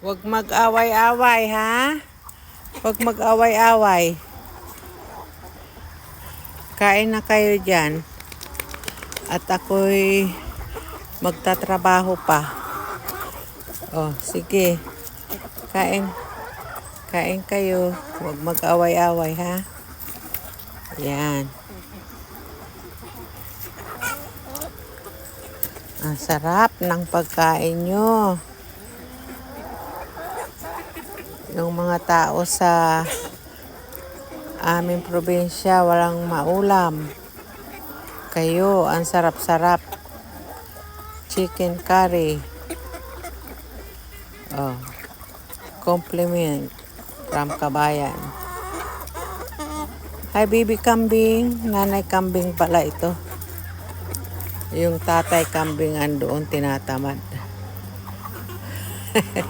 Huwag mag-away-away, ha? Huwag mag-away-away. Kain na kayo dyan. At ako'y magtatrabaho pa. Oh, sige. Kain. Kain kayo. Huwag mag-away-away, ha? Yan. Ang sarap ng pagkain nyo. Yung mga tao sa aming probinsya walang maulam. Kayo, ang sarap-sarap. Chicken curry. Oh. Compliment from Kabayan. Hi, baby kambing. Nanay kambing pala ito. Yung tatay kambing andoon tinatamad.